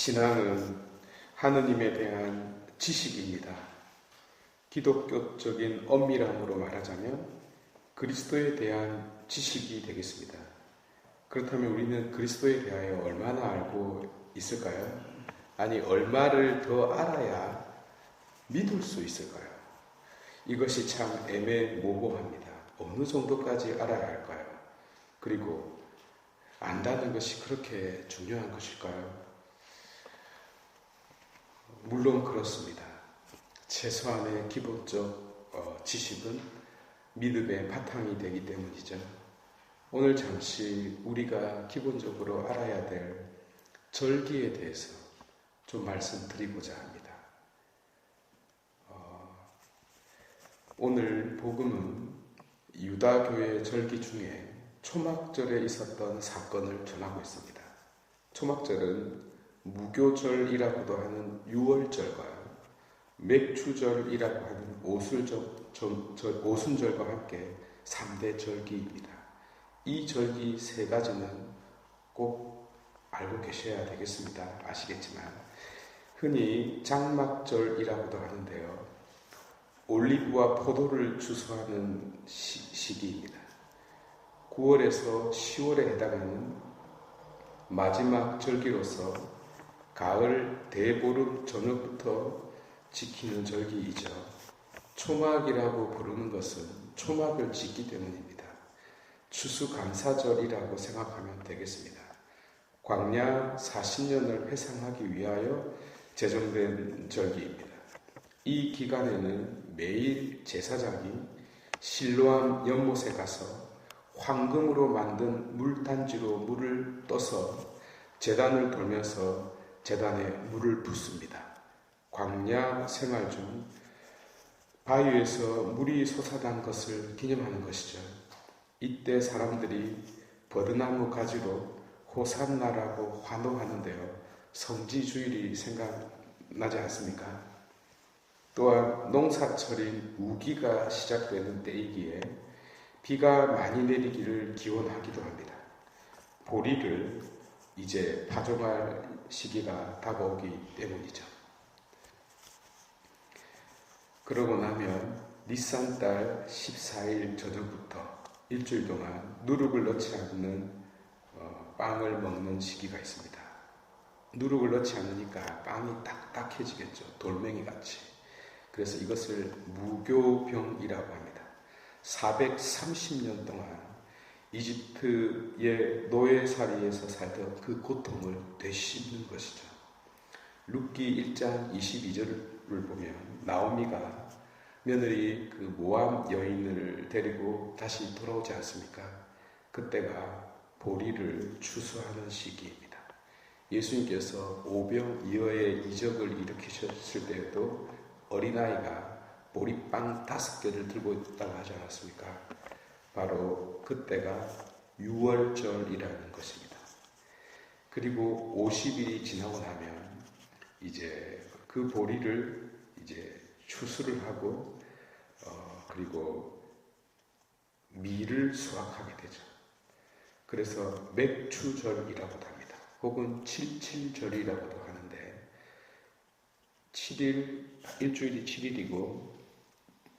신앙은 하느님에 대한 지식입니다. 기독교적인 엄밀함으로 말하자면 그리스도에 대한 지식이 되겠습니다. 그렇다면 우리는 그리스도에 대하여 얼마나 알고 있을까요? 아니, 얼마를 더 알아야 믿을 수 있을까요? 이것이 참 애매모호합니다. 어느 정도까지 알아야 할까요? 그리고 안다는 것이 그렇게 중요한 것일까요? 물론 그렇습니다. 최소한의 기본적 어, 지식은 믿음의 바탕이 되기 때문이죠. 오늘 잠시 우리가 기본적으로 알아야 될 절기에 대해서 좀 말씀드리고자 합니다. 어, 오늘 복음은 유다교의 절기 중에 초막절에 있었던 사건을 전하고 있습니다. 초막절은 무교절이라고도 하는 유월절과 맥추절이라고 하는 오순절, 오순절과 함께 3대 절기입니다. 이 절기 세 가지는 꼭 알고 계셔야 되겠습니다. 아시겠지만 흔히 장막절이라고도 하는데요. 올리브와 포도를 추수하는 시, 기입니다 9월에서 10월에 해당하는 마지막 절기로서 가을 대보름 저녁부터 지키는 절기이죠. 초막이라고 부르는 것은 초막을 짓기 때문입니다. 추수감사절이라고 생각하면 되겠습니다. 광야 40년을 회상하기 위하여 제정된 절기입니다. 이 기간에는 매일 제사장이 실로암 연못에 가서 황금으로 만든 물단지로 물을 떠서 재단을 돌면서 재단에 물을 붓습니다. 광야 생활 중 바위에서 물이 솟아난 것을 기념하는 것이죠. 이때 사람들이 버드나무 가지로 호산나라고 환호하는데요. 성지주일이 생각나지 않습니까? 또한 농사철인 우기가 시작되는 때이기에 비가 많이 내리기를 기원하기도 합니다. 보리를 이제 파종할 시기가 다가오기 때문이죠. 그러고 나면 니산달 14일 저녁부터 일주일 동안 누룩을 넣지 않는 어, 빵을 먹는 시기가 있습니다. 누룩을 넣지 않으니까 빵이 딱딱해지겠죠. 돌멩이 같이. 그래서 이것을 무교병이라고 합니다. 430년 동안 이집트의 노예살이에서 살던 그 고통을 되씹는 것이죠. 룻기 1장 22절을 보면 나오미가 며느리 그 모함 여인을 데리고 다시 돌아오지 않습니까? 그때가 보리를 추수하는 시기입니다. 예수님께서 오병이어의 이적을 일으키셨을 때에도 어린아이가 보리빵 다섯 개를 들고 있다고 하지 않았습니까? 바로 그때가 6월절이라는 것입니다. 그리고 50일이 지나고 나면 이제 그 보리를 이제 추수를 하고 어, 그리고 밀을 수확하게 되죠. 그래서 맥추절이라고도 합니다. 혹은 칠칠절이라고도 하는데 7일 일주일이 7일이고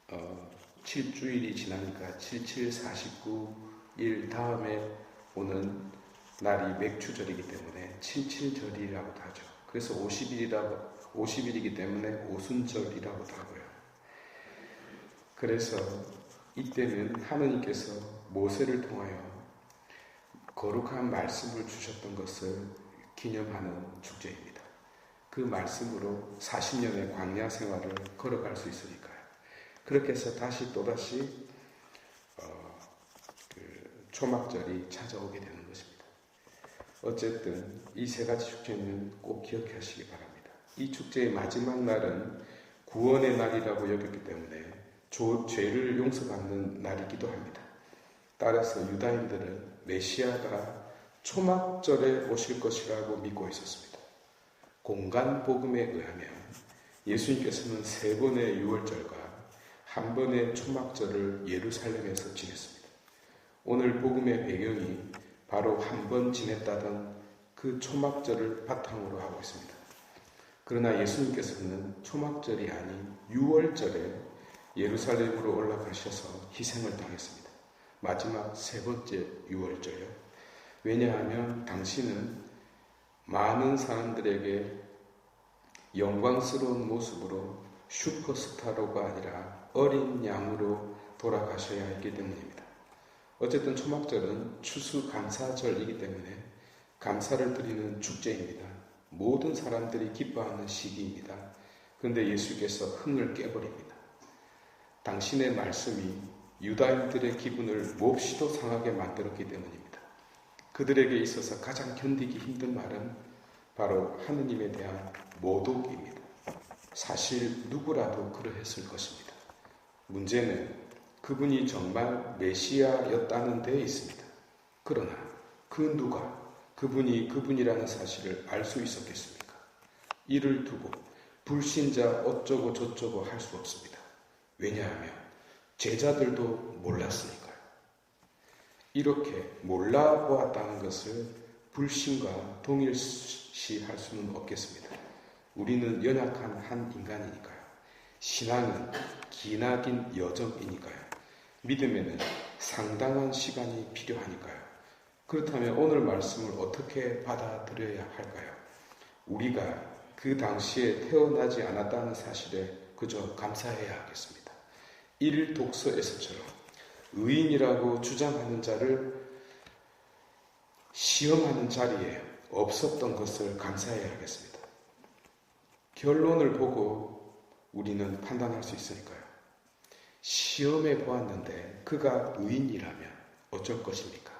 어, 7주일이 지나니까 7749일 다음에 오는 날이 맥추절이기 때문에 77절이라고도 하죠. 그래서 50일이라고 50일이기 때문에 오순절이라고도 하고요. 그래서 이때는 하느님께서 모세를 통하여 거룩한 말씀을 주셨던 것을 기념하는 축제입니다. 그 말씀으로 40년의 광야 생활을 걸어갈 수 있으니까. 그렇게 해서 다시 또다시 어, 그 초막절이 찾아오게 되는 것입니다. 어쨌든 이 세 가지 축제는 꼭 기억하시기 바랍니다. 이 축제의 마지막 날은 구원의 날이라고 여겼기 때문에 조, 죄를 용서받는 날이기도 합니다. 따라서 유다인들은 메시아가 초막절에 오실 것이라고 믿고 있었습니다. 공간 복음에 의하면 예수님께서는 세 번의 유월절과 한 번의 초막절을 예루살렘에서 지냈습니다. 오늘 복음의 배경이 바로 한 번 지냈다던 그 초막절을 바탕으로 하고 있습니다. 그러나 예수님께서는 초막절이 아닌 6월절에 예루살렘으로 올라가셔서 희생을 당했습니다. 마지막 세 번째 6월절요. 왜냐하면 당신은 많은 사람들에게 영광스러운 모습으로 슈퍼스타로가 아니라 어린 양으로 돌아가셔야 했기 때문입니다. 어쨌든 초막절은 추수감사절이기 때문에 감사를 드리는 축제입니다. 모든 사람들이 기뻐하는 시기입니다. 그런데 예수께서 흥을 깨버립니다. 당신의 말씀이 유다인들의 기분을 몹시도 상하게 만들었기 때문입니다. 그들에게 있어서 가장 견디기 힘든 말은 바로 하느님에 대한 모독입니다. 사실 누구라도 그러했을 것입니다. 문제는 그분이 정말 메시아였다는 데 있습니다. 그러나 그 누가 그분이 그분이라는 사실을 알 수 있었겠습니까? 이를 두고 불신자 어쩌고 저쩌고 할 수 없습니다. 왜냐하면 제자들도 몰랐으니까요. 이렇게 몰라보았다는 것을 불신과 동일시할 수는 없겠습니다. 우리는 연약한 한 인간이니까요. 신앙은 기나긴 여정이니까요. 믿음에는 상당한 시간이 필요하니까요. 그렇다면 오늘 말씀을 어떻게 받아들여야 할까요? 우리가 그 당시에 태어나지 않았다는 사실에 그저 감사해야 하겠습니다. 1 독서에서처럼 의인이라고 주장하는 자를 시험하는 자리에 없었던 것을 감사해야 하겠습니다. 결론을 보고 우리는 판단할 수 있으니까요. 시험해 보았는데 그가 의인이라면 어쩔 것입니까?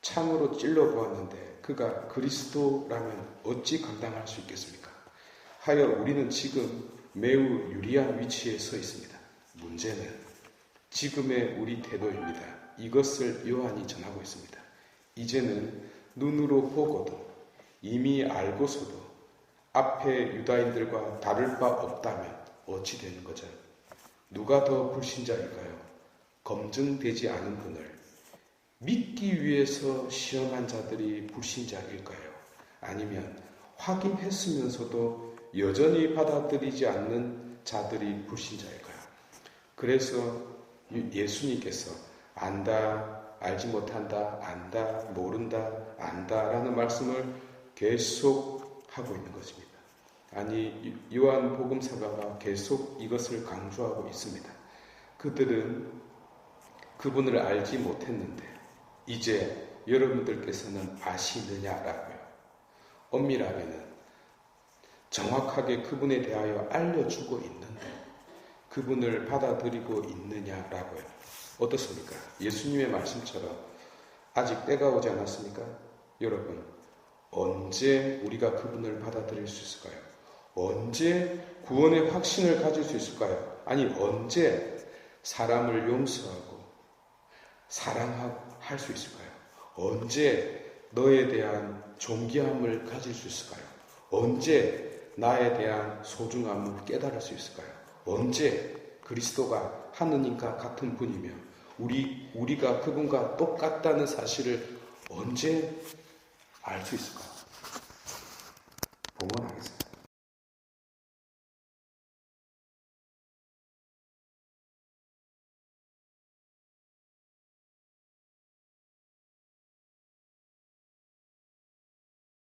창으로 찔러 보았는데 그가 그리스도라면 어찌 감당할 수 있겠습니까? 하여 우리는 지금 매우 유리한 위치에 서 있습니다. 문제는 지금의 우리 태도입니다. 이것을 요한이 전하고 있습니다. 이제는 눈으로 보고도 이미 알고서도 앞에 유다인들과 다를 바 없다면 어찌 되는 거죠? 누가 더 불신자일까요? 검증되지 않은 분을 믿기 위해서 시험한 자들이 불신자일까요? 아니면 확인했으면서도 여전히 받아들이지 않는 자들이 불신자일까요? 그래서 예수님께서 안다, 알지 못한다, 안다, 모른다, 안다라는 말씀을 계속 하고 있는 것입니다. 아니, 요한 복음사가가 계속 이것을 강조하고 있습니다. 그들은 그분을 알지 못했는데, 이제 여러분들께서는 아시느냐라고요. 엄밀하게는 정확하게 그분에 대하여 알려주고 있는데 그분을 받아들이고 있느냐라고요. 어떻습니까? 예수님의 말씀처럼 아직 때가 오지 않았습니까? 여러분, 언제 우리가 그분을 받아들일 수 있을까요? 언제 구원의 확신을 가질 수 있을까요? 아니, 언제 사람을 용서하고 사랑하고 할 수 있을까요? 언제 너에 대한 존귀함을 가질 수 있을까요? 언제 나에 대한 소중함을 깨달을 수 있을까요? 언제 그리스도가 하느님과 같은 분이며 우리 우리가 그분과 똑같다는 사실을 언제 알 수 있을까요? 봉헌하겠습니다.